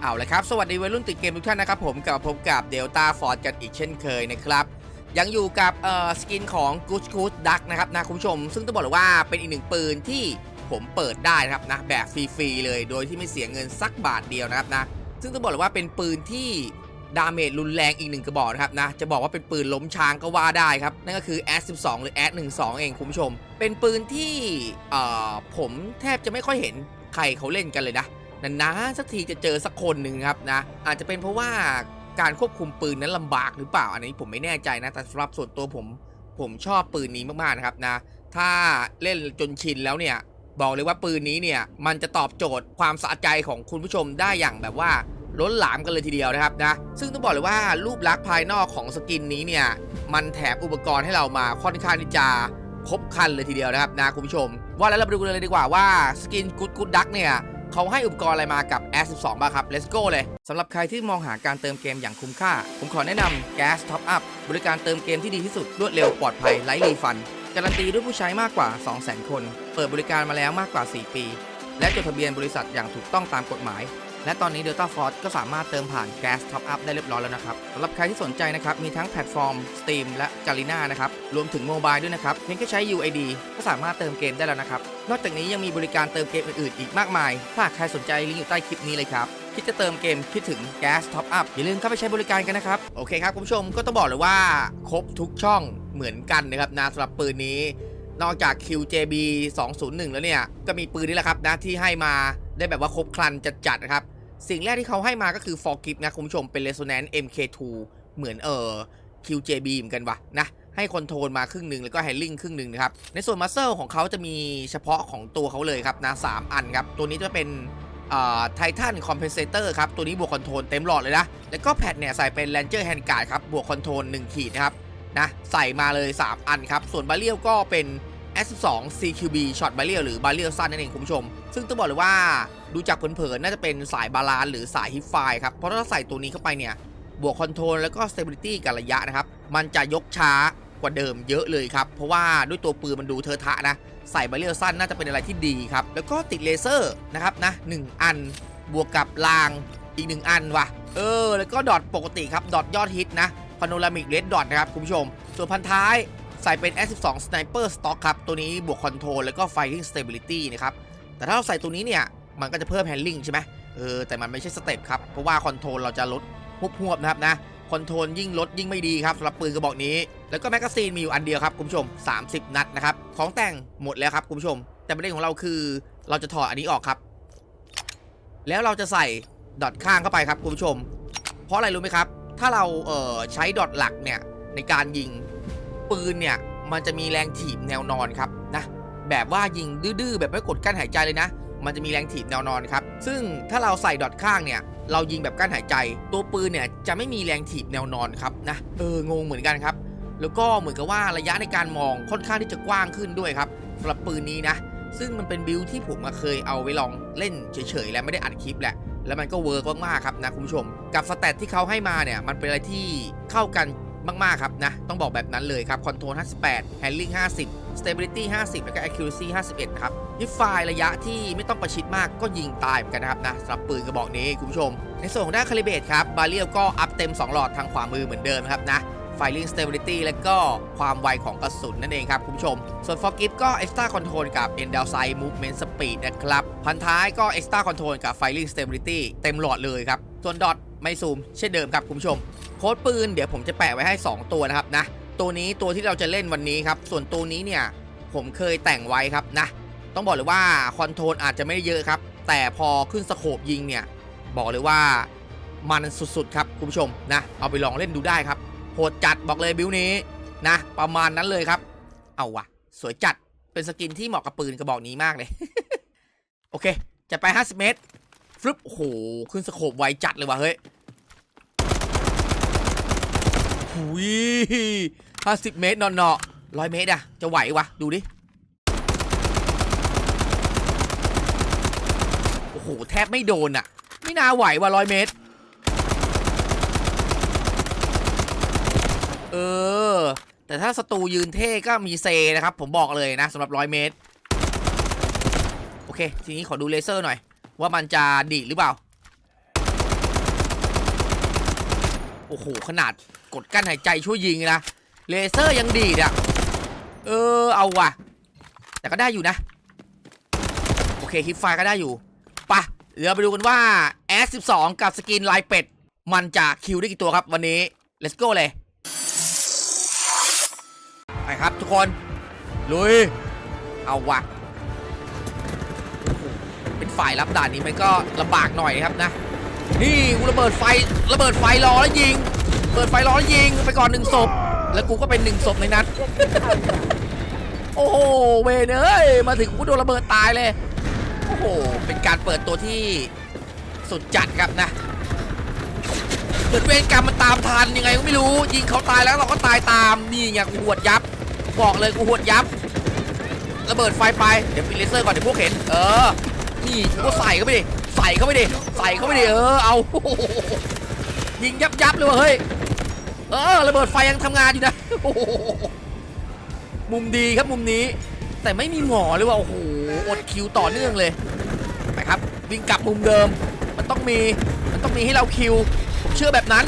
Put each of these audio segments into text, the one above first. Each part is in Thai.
เอาละครับ สวัสดีวัยรุ่นติดเกมทุกท่านนะครับผมกลับมาพบกับเดลต้าฟอร์ดกันอีกเช่นเคยนะครับ ยังอยู่กับเอ่อสกินของ Good Good Duck นะครับนะคุณผู้ชม ซึ่งต้องบอกเลยว่าเป็นอีกหนึ่งปืนที่ผมเปิดได้นะครับนะแบบฟรีๆเลยโดยที่ไม่เสียเงินสักบาทเดียวนะครับนะซึ่งต้องบอกเลยว่าเป็นปืนที่ดาเมจรุนแรงอีกหนึ่งกระบอกนะครับนะจะบอกว่าเป็นปืนล้มช้างก็ว่าได้ครับ นั่นก็คือ S12 หรือ S12 เองคุณผู้ชม เป็นปืนที่เอ่อผมแทบจะไม่ค่อยเห็นใครเขาเล่นกันเลยนะ นานๆสักทีจะเจอสักคนหนึ่งครับนะ อาจจะเป็นเพราะว่าการควบคุมปืนนั้นลำบากหรือเปล่า อันนี้ผมไม่แน่ใจนะ แต่สำหรับส่วนตัวผมผมชอบปืนนี้มากๆนะครับนะ ถ้าเล่นจนชินแล้วเนี่ย บอกเลยว่าปืนนี้เนี่ย มันจะตอบโจทย์ความสะใจของคุณผู้ชมได้อย่างแบบว่าล้นหลามกันเลยทีเดียวนะครับนะ ซึ่งต้องบอกเลยว่ารูปลักษณ์ภายนอกของสกินนี้เนี่ย มันแถมอุปกรณ์ให้เรามาค่อนข้างที่จะครบคันเลยทีเดียวนะครับนะคุณผู้ชม ว่าแล้วเราไปดูกันเลยดีกว่าว่าสกินกูดกูดดักเนี่ย เขาให้อุปกรณ์อะไรมากับ S12 บ้างครับ Let's go เลยสำหรับใครที่มองหาการเติมเกมอย่างคุ้มค่า ผมขอแนะนำ Gas Top Up บริการเติมเกมที่ดีที่สุดรวดเร็วปลอดภัยไร้รีฟัน การันตีด้วยผู้ใช้มากกว่า 200,000 คน เปิดบริการมาแล้วมากกว่า 4 ปี และจดทะเบียนบริษัทอย่างถูกต้องตามกฎหมาย และตอนนี้ Delta Force ก็สามารถเติมผ่าน Gas Top Up ได้เรียบร้อยแล้วนะครับสำหรับใครที่สนใจนะครับ มีทั้งแพลตฟอร์ม Steam และ Garena นะครับ รวมถึงโมบายด้วยนะครับ เพียงแค่ใช้ UID ก็สามารถเติมเกมได้แล้วนะครับ นอกจากนี้ยังมีบริการเติมเกมอื่นๆ อีกมากมาย ถ้าใครสนใจลิงก์อยู่ใต้คลิปนี้เลยครับคิดจะเติมเกมคิดถึง Gas Top Up อย่าลืมเข้าไปใช้บริการกันนะครับ โอเคครับคุณผู้ชมก็ต้องบอกเลยว่า ครบทุกช่องเหมือนกันนะครับนะสำหรับปืนนี้ นอกจาก QJB 201 แล้วเนี่ย ก็มีปืนนี่แหละครับนะที่ให้มาได้แบบว่าครบครันจัดๆนะครับ สิ่งแรกที่เขาให้มาก็คือ for gift นะคุณผู้ชมเป็น Resonance MK2 เหมือนเออ QJB เหมือนกันวะนะให้คอนโทรลมาครึ่งหนึ่งแล้วก็แฮนลิงครึ่งหนึ่งนะครับ ในส่วนมัสเซลของเขาจะมีเฉพาะของตัวเขาเลยครับนะสามอันครับ ตัวนี้จะเป็นไททันคอมเพนเซเตอร์ครับ ตัวนี้บวกคอนโทรลเต็มหลอดเลยนะ แล้วก็แพดเนี่ยใส่เป็น Ranger Hand Guard ครับ บวกคอนโทรล1ขีดนะครับนะใส่มาเลย 3 อันครับ ส่วนบาเรียลก็เป็น S12 CQB Shot b a r r e l หรือบาเรียลสั้นนั่นเองคุณผู้ชม ซึ่งต้องบอกเลยว่าดูจากเผินๆน่าจะเป็นสายบาลานหรือสายฮิปไฟครับ เพราะถ้าใส่ตัวนี้เข้าไปเนี่ย บวกคอนโทรลแล้วก็ stability กับระยะนะครับ มันจะยกช้ากว่าเดิมเยอะเลยครับ เพราะว่าด้วยตัวปืนมันดูเทอะทะนะ ใส่บาเรียลสั้นน่าจะเป็นอะไรที่ดีครับ แล้วก็ติดเลเซอร์นะครับนะหนึ่งอัน บวกกับรางอีกหนึ่งอันว่ะ เออ แล้วก็ดอทปกติครับ ดอทยอดฮิตนะพาโนรามิกเรดดอทนะครับคุณผู้ชม ส่วนพันท้าย ส่เป็น S12 Sniper Stock ครับ ตัวนี้บวกคอนโทรลแล้วก็ Fighting Stability นะครับ แต่ถ้าเราใส่ตัวนี้เนี่ย มันก็จะเพิ่ม Handling ใช่ไหมเออ แต่มันไม่ใช่สเต็ปครับ เพราะว่าคอนโทรลเราจะลดหวบหวบนะครับนะ คอนโทรลยิ่งลดยิ่งไม่ดีครับสำหรับปืนกระบอกนี้ แล้วก็แมกกาซีนมีอยู่อันเดียวครับคุณผู้ชม 30 นัดนะครับ ของแต่งหมดแล้วครับคุณผู้ชม แต่ประเด็นของเราคือเราจะถอดอันนี้ออกครับ แล้วเราจะใส่ดอทข้างเข้าไปครับคุณผู้ชม เพราะอะไรรู้ไหมครับ ถ้าเราเอ่อใช้ดอทหลักเนี่ยในการยิง ปืนเนี่ยมันจะมีแรงถีบแนวนอนครับนะแบบว่ายิงดื้อๆแบบไม่กดกั้นหายใจเลยนะ มันจะมีแรงถีบแนวนอนครับ ซึ่งถ้าเราใส่ดอทข้างเนี่ยเรายิงแบบกั้นหายใจ ตัวปืนเนี่ยจะไม่มีแรงถีบแนวนอนครับนะเอองงเหมือนกันครับ แล้วก็เหมือนกับว่าระยะในการมองค่อนข้างที่จะกว้างขึ้นด้วยครับสำหรับปืนนี้นะ ซึ่งมันเป็นบิลที่ผมมาเคยเอาไปลองเล่นเฉยๆ และไม่ได้อัดคลิปแหละแล้วมันก็เวิร์กมากๆครับนะคุณผู้ชม กับสเตตที่เขาให้มาเนี่ยมันเป็นอะไรที่เข้ากัน มาก ๆ ครับนะ ต้องบอกแบบนั้นเลยครับคอนโทรล58 handling 50 stability 50 แล้วก็ accuracy 51 นะครับยิฟไฟระยะที่ไม่ต้องประชิดมากก็ยิงตายเหมือนกันนะครับนะสำหรับปืนกระบอกนี้คุณผู้ชม ในส่วนของด้านคาลิเบตครับบาเรียลก็อัพเต็ม 2 หลอดทางขวามือเหมือนเดิมนะครับนะ Firing Stability และก็ความไวของกระสุนนั่นเองครับคุณผู้ชม ส่วน f o r g i v ก็ Extra Control กับ End Down Side Movement Speed นะครับ พันท้ายก็ Extra Control กับ Firing Stability เต็มหลอดเลยครับ ส่วนดอท ไม่ซูมเช่นเดิมครับคุณผู้ชม โค้ดปืนเดี๋ยวผมจะแปะไว้ให้ 2 ตัวนะครับนะ ตัวนี้ตัวที่เราจะเล่นวันนี้ครับ ส่วนตัวนี้เนี่ยผมเคยแต่งไว้ครับนะ ต้องบอกเลยว่าคอนโทรลอาจจะไม่ได้เยอะครับ แต่พอขึ้นสโคปยิงเนี่ยบอกเลยว่ามันสุดๆครับคุณผู้ชมนะ เอาไปลองเล่นดูได้ครับโหดจัดบอกเลยบิวนี้นะ ประมาณนั้นเลยครับ เอาวะสวยจัดเป็นสกินที่เหมาะกับปืนกระบอกนี้มากเลย โอเค จะไป 50 เมตร ฟลุปโหขึ้นสโคบไวจัดเลยว่ะเฮ้ยหุยห้าสิบเมตรเนาะร้อยเมตรอะจะไหววะดูดิ โอ้โห แทบไม่โดนอะไม่น่าไหวว่ะร้อยเมตร เออ แต่ถ้าศัตรูยืนเท่ก็มีเซนะครับ ผมบอกเลยนะสำหรับร้อยเมตร โอเค ทีนี้ขอดูเลเซอร์หน่อย ว่ามันจะดีดหรือเปล่า โอ้โห ขนาดกดกั้นหายใจช่วยยิงนะ เลเซอร์ยังดีดอะ เออ เอาว่ะ แต่ก็ได้อยู่นะ โอเคคลิปไฟก็ได้อยู่ปะเดี๋ยวไปดูกันว่า S12 กับสกินลายเป็ด มันจะคิวได้กี่ตัวครับวันนี้ let's go เลย ไปครับทุกคน ลุย เอาว่ะ ฝ่ายรับด่านนี้มันก็ลำบากหน่อยครับนะนี่กูระเบิดไฟระเบิดไฟรอแล้วยิง เปิดไฟรอแล้วยิงไปก่อนหนึ่งศพ แล้วกูก็เป็นหนึ่งศพในนั้น โอ้โหเวนเอ้ยมาถึงกูโดนระเบิดตายเลย โอ้โห เป็นการเปิดตัวที่สุดจัดครับนะเหมือนเวรกรรมมันตามทันยังไงก็ไม่รู้ยิงเขาตายแล้วเราก็ตายตามนี่ไงกูหวดยับ บอกเลยกูหวดยับระเบิดไฟไปเดี๋ยวปิดเลเซอร์ก่อนเดี๋ยวพวกเห็น เออ นี่กูก็ใส่เข้าไปดิใส่เข้าไปดิใส่เข้าไปดิเออเอายิงยับยับเลยว่ะเฮ้ยเออระเบิดไฟยังทำงานอยู่นะโอ้โหมุมดีครับมุมนี้ แต่ไม่มีหมอเลยว่ะโอ้โหอดคิวต่อเนื่องเลยไปครับวิ่งกลับมุมเดิม มันต้องมีมันต้องมีให้เราคิว ผมเชื่อแบบนั้น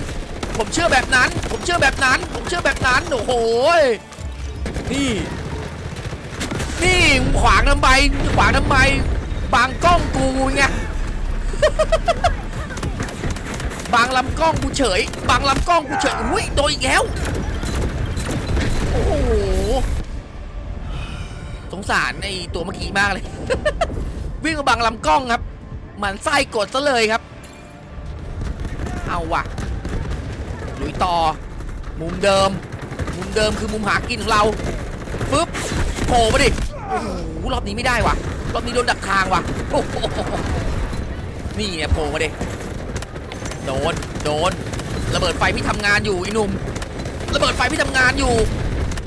ผมเชื่อแบบนั้น ผมเชื่อแบบนั้น ผมเชื่อแบบนั้นโอ้โหนี่นี่ขวางทำไมขวางทำไม บางกล้องกูไงบางลำกล้องกูเฉยบางลำกล้องกูเฉยอุ้ยโดนอีกแล้ว โอ้โห สงสารไอตัวเมื่อกี้มากเลย วิ่งมาบังลำกล้องครับหมันไส้กดซะเลยครับ เอาว่ะลุยต่อ มุมเดิม มุมเดิมคือมุมหากินของเราปึ๊บโผล่มาดิโอ้โหรอบนี้ไม่ได้ว่ะ รอบนี้โดนดักทางว่ะโอ้โหนี่เนี่ยโผล่มาดิโดนโดนระเบิดไฟพี่ทำงานอยู่ไอ้หนุ่มระเบิดไฟพี่ทำงานอยู่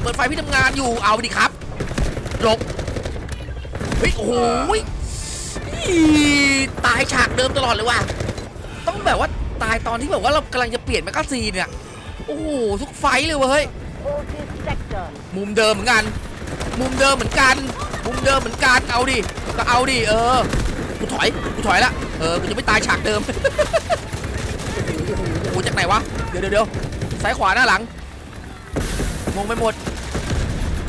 เปิดไฟพี่ทำงานอยู่เอาดิครับหลบเฮ้ยโอ้โหยอีตายฉากเดิมตลอดเลยว่ะต้องแบบว่าตายตอนที่แบบว่าเรากำลังจะเปลี่ยนแมกกาซีนเนี่ยโอ้โหทุกไฟท์เลยเวะเฮ้ย Orchid sector. มุมเดิมเหมือนกัน มุมเดิมเหมือนกัน มุมเดิมเหมือนกัน เอาดิ ก็เอาดิ เออ กูถอย กูถอยละ เออ กูจะไม่ตายฉากเดิมโอ้โหจากไหนวะเดี๋ยวเดี๋ยวเดี๋ยวซ้ายขวาหน้าหลังงงไปหมด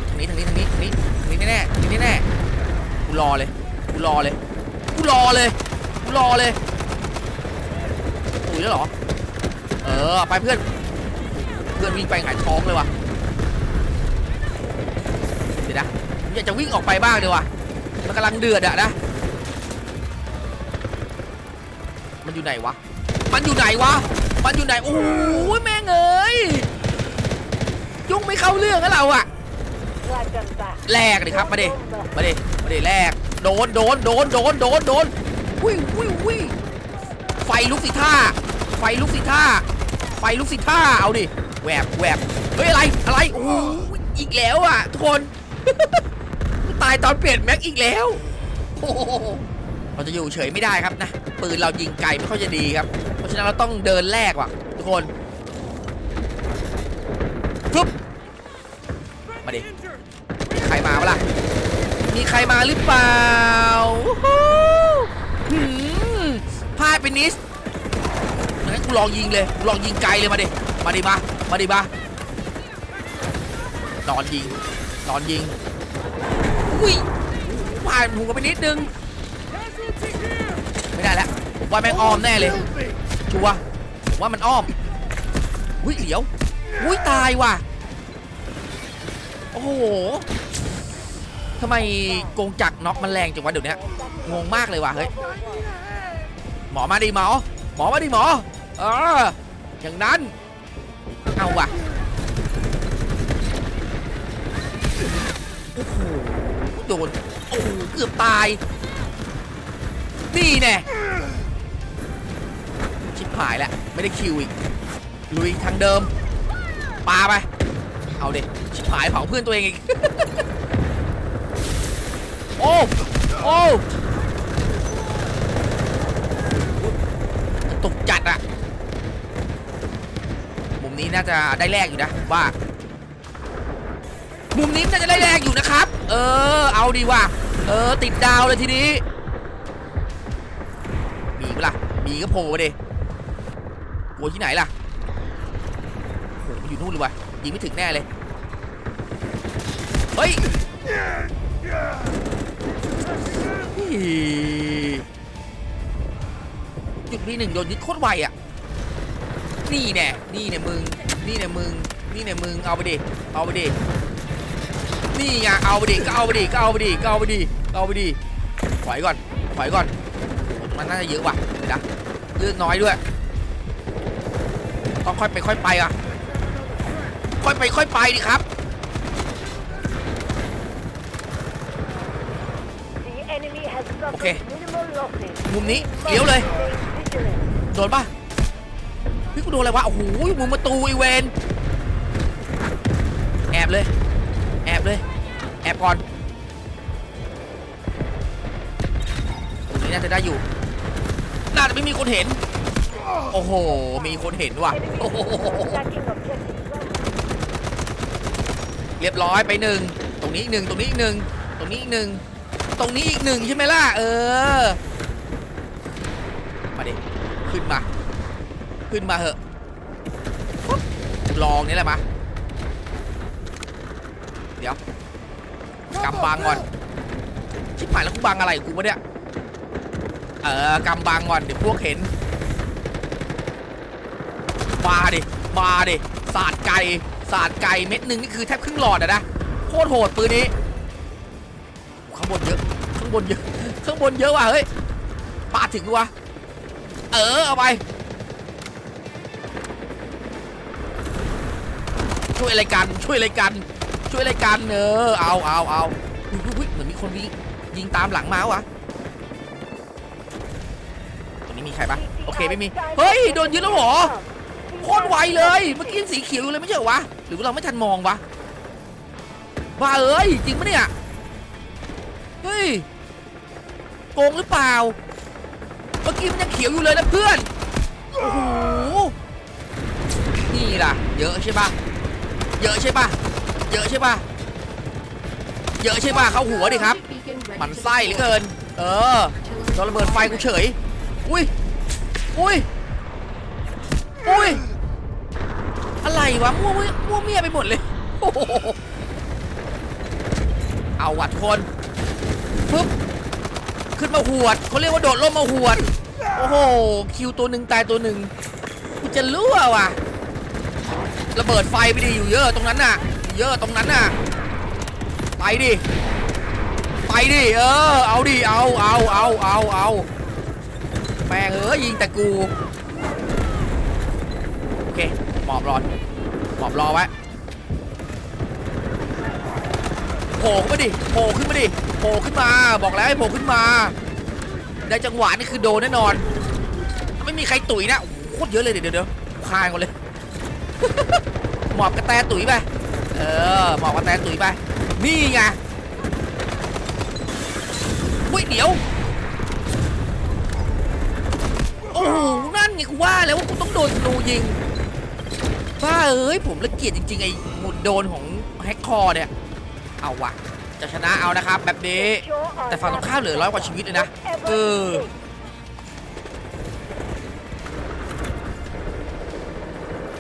ทางนี้ทางนี้ทางนี้ทางนี้ทางนี้แน่ๆทางนี้แน่ๆกูรอเลย กูรอเลย กูรอเลย กูรอเลยอุ้ยแล้วเหรอ เออ ไปเพื่อน เพื่อนวิ่งไปหงายท้องเลยว่ะ ดี๋ยนะผมอยากจะวิ่งออกไปบ้างเดี๋ยวว่ะมันกำลังเดือดอะนะ มันอยู่ไหนวะ มันอยู่ไหนวะ มันอยู่ไหน โอ้ยแม่งเอ้ย ยุ่งไม่เข้าเรื่องกับเราอะแลกเลยครับ มาดิ มาดิ มาดิแลก โดน โดน โดน โดน โดน โดนวิ่งวิ่งวิ่งไฟลุกสิท่า ไฟลุกสิท่า ไฟลุกสิท่า เอาดิ แหวบแหวบเฮ้ยอะไร อะไร โอ้อีกแล้วอะทุกคน ตายตอนเปลี่ยนแม็กอีกแล้วโอ้โหเราจะอยู่เฉยไม่ได้ครับนะ ปืนเรายิงไกลไม่ค่อยจะดีครับ เพราะฉะนั้นเราต้องเดินแลกว่ะ ทุกคนปึ๊บมาดิมีใครมาปะล่ะ มีใครมาหรือเปล่าวู้หืมพลาดไปนิดงั้นกูลองยิงเลยกูลองยิงไกลเลยมาดิ มาดิมา มาดิมานอนยิง นอนยิง อุ้ยพลาดหูกันไปนิดนึง ไม่ได้แล้วผมว่าแม่งอ้อมแน่เลย ชัวร์ผมว่ามันอ้อม อุ้ยเดี๋ยว อุ้ยตายว่ะ โอ้โหทำไมกงจักรน็อกมันแรงจังวะเดี๋ยวนี้งงมากเลยว่ะเฮ้ย หมอมาดิหมอ หมอมาดิหมอ เออ อย่างนั้น เอาว่ะ โอ้โหโดนโอ้โหเกือบตาย นี่แน่ชิบหายแล้วไม่ได้คิวอีก ลุยทางเดิมปาไป เอาเด็ชิบหายเผาเพื่อนตัวเองอีก โอ้ โอ้ตกจัดอะมุมนี้น่าจะได้แรกอยู่นะว่า มุมนี้น่าจะได้แรกอยู่นะครับ เออ เอาดีว่ะ เออ ติดดาวเลยทีนี้ มีปะล่ะ มีก็โผล่มาดิกลัวที่ไหนล่ะอยู่นู่นเลยว่ะยิงไม่ถึงแน่เลย เฮ้ยจุดที่หนึ่งโดนยึดโคตรไวอะ นี่แน่นี่แน่มึง นี่แน่มึง นี่แน่มึง เอาไปดิ เอาไปดิ นี่ไงเอาไปดิก็เอาไปดิก็เอาไปดิก็เอาไปดิก็เอาไปดิถอยก่อนถอยก่อนโอ้มันน่าจะเยอะว่ะเดี๋ยวนะเลือดน้อยด้วยต้องค่อยไปค่อยไปอะค่อยไปค่อยไปดิครับ The enemy has suffered Okay. minimal losses. มุมนี้เลี้ยวเลย Stay vigilant. โดนป่ะพี่กูโดนอะไรวะ โอ้โหมุมประตูอีเวน แอบเลย แอบเลย แอบก่อนตรงนี้น่าจะได้อยู่ น่าจะไม่มีคนเห็น โอ้โห มีคนเห็นว่ะ โอ้โห เรียบร้อยไปหนึ่ง ตรงนี้อีกหนึ่ง ตรงนี้อีกหนึ่ง ตรงนี้อีกหนึ่ง ตรงนี้อีกหนึ่งใช่ไหมล่ะ เออ มาดิ ขึ้นมา ขึ้นมาเหอะลองนี่แหละมา ดี๋ยวกำบังก่อน ชิบหายแล้วกูบังอะไรกูวะเนี่ย เออกำบังก่อนเดี๋ยวพวกเห็น มาดิ มาดิสาดไก่สาดไก่เม็ดหนึ่งนี่คือแทบครึ่งหลอดอะนะ โคตรโหดปืนนี้ ข้างบนเยอะ ข้างบนเยอะ ข้างบนเยอะว่ะเฮ้ยปาดถึงวะ เออเอาไปช่วยอะไรกันช่วยอะไรกัน ช่วยอะไรกันเออเอาเอาเอาอุ๊ยอุ๊ยอุ๊ยเหมือนมีคนวิ่งยิงตามหลังมาวะตรงนี้มีใครปะโอเคไม่มี เฮ้ย โดนยึดแล้วเหรอโคตรไวเลย เมื่อกี้ยังสีเขียวอยู่เลยไม่ใช่เหรอวะ หรือเราไม่ทันมองวะว่าเอ้ย จริงปะเนี่ย เฮ้ย โกงหรือเปล่า เมื่อกี้มันยังเขียวอยู่เลยนะเพื่อน โอ้โห นี่ล่ะ เยอะใช่ปะเยอะใช่ปะ เยอะใช่ป่ะ เยอะใช่ป่ะเข้าหัวดิครับหมันไส้เหลือเกิน เออโดนระเบิดไฟกูเฉย อุ้ย อุ้ย อุ้ย อะไรวะมั่วมั่วมั่วเมียไปหมดเลยโอ้โหเอาวัดคนปึ๊บ ขึ้นมาหวดเขาเรียกว่าโดดร่มมาหวด โอ้โห คิวตัวหนึ่งตายตัวหนึ่งกูจะรั่วว่ะ ระเบิดไฟไปดิอยู่เยอะตรงนั้นน่ะ เยอะตรงนั้นน่ะ ไปดิ ไปดิ เออ เอาดิ เอา เอา เอา เอา เอา แม่งเอ้ยยิงแต่กู โอเค หมอบรอหมอบรอไว้โผล่ขึ้นมาดิ โผล่ขึ้นมาดิ โผล่ขึ้นมา บอกแล้วให้โผล่ขึ้นมา ได้จังหวะนี่คือโดนแน่นอน ไม่มีใครตุ๋ยนะ โคตรเยอะเลยเดี๋ยวเดี๋ยวเดี๋ยวคายก่อนเลยหมอบกระแตตุ๋ยไป เออหมอบกระแตตุ๋ยไป นี่ไงอุ้ยเดี๋ยว โอ้โหนั่นไงกูว่าแล้วว่ากูต้องโดนธนูยิงบ้าเอ้ยผมละเกียดจริงๆไอ้หุ่นโดนของแฮกคอร์เนี่ย เอาวะจะชนะเอานะครับ แบบนี้ แต่ฝั่งตรงข้ามเหลือร้อยกว่าชีวิตเลยนะ เออ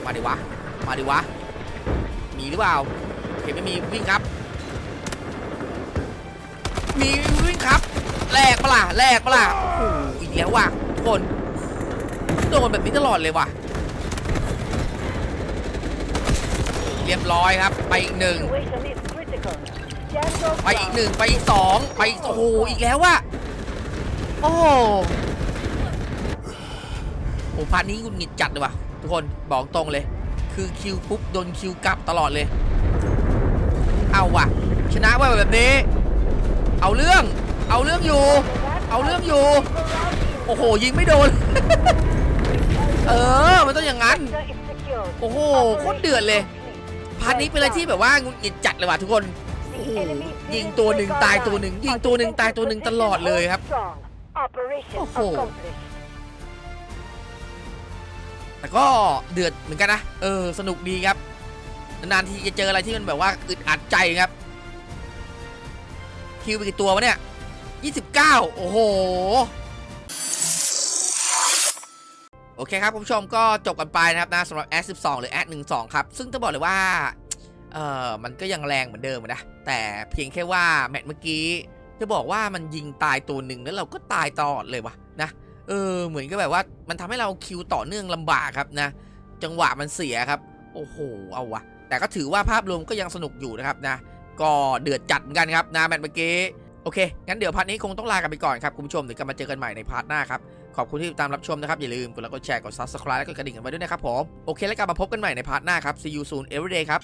มาดิวะ มาดิวะ มีหรือเปล่าเห็นไม่มีวิ่งครับ มีวิ่งครับแลกปะล่ะแลกปะล่ะโอ้โหอีกแล้วว่ะทุกคนโดนแบบนี้ตลอดเลยว่ะ เรียบร้อยครับ ไปอีกหนึ่ง ไปอีกหนึ่งไปอีกสองไปอีกโอ้โหอีกแล้วว่ะโอ้โหโอ้พาร์ทนี้หงุดหงิดจัดเลยว่ะ ทุกคนบอกตรงเลย คือคิวปุ๊บโดนคิวกลับตลอดเลย เอาว่ะ ชนะว่าแบบนี้ เอาเรื่อง เอาเรื่องอยู่ เอาเรื่องอยู่ โอ้โห ยิงไม่โดน เออ มันต้องอย่างนั้น โอ้โหโคตรเดือดเลย พาร์ทนี้เป็นอะไรที่แบบว่างุดหงิดจัดเลยว่ะทุกคน The enemy ยิงตัวหนึ่งตายตัวหนึ่งยิงตัวหนึ่งตายตัวหนึ่งตลอดเลยครับ โอ้โห แต่ก็เดือดเหมือนกันนะ เออ สนุกดีครับ นานๆทีจะเจออะไรที่มันแบบว่าอึดอัดใจครับ คิวไปกี่ตัววะเนี่ย 29 โอ้โห โอเคครับคุณผู้ชมก็จบกันไปนะครับนะสำหรับ S 12 หรือ S 12 ครับ ซึ่งต้องบอกเลยว่า เออมันก็ยังแรงเหมือนเดิมนะ แต่เพียงแค่ว่าแมตช์เมื่อกี้ จะบอกว่ามันยิงตายตัวหนึ่งแล้วเราก็ตายตลอดเลยวะนะ เออเหมือนกับแบบว่ามันทำให้เราคิวต่อเนื่องลำบากครับนะ จังหวะมันเสียครับ โอ้โหเอาวะแต่ก็ถือว่าภาพรวมก็ยังสนุกอยู่นะครับนะ ก็เดือดจัดเหมือนกันครับนะแมตช์เมื่อกี้โอเค งั้นเดี๋ยวพาร์ทนี้คงต้องลากันไปก่อนครับ คุณผู้ชมเดี๋ยวกลับมาเจอกันใหม่ในพาร์ทหน้าครับ ขอบคุณที่ติดตามรับชมนะครับ อย่าลืมกดไลค์กดแชร์กด subscribe และกดกระดิ่งกันไว้ด้วยนะครับผม โอเค แล้วกลับมาพบกันใหม่ในพาร์ทหน้าครับ see you soon every day ครับ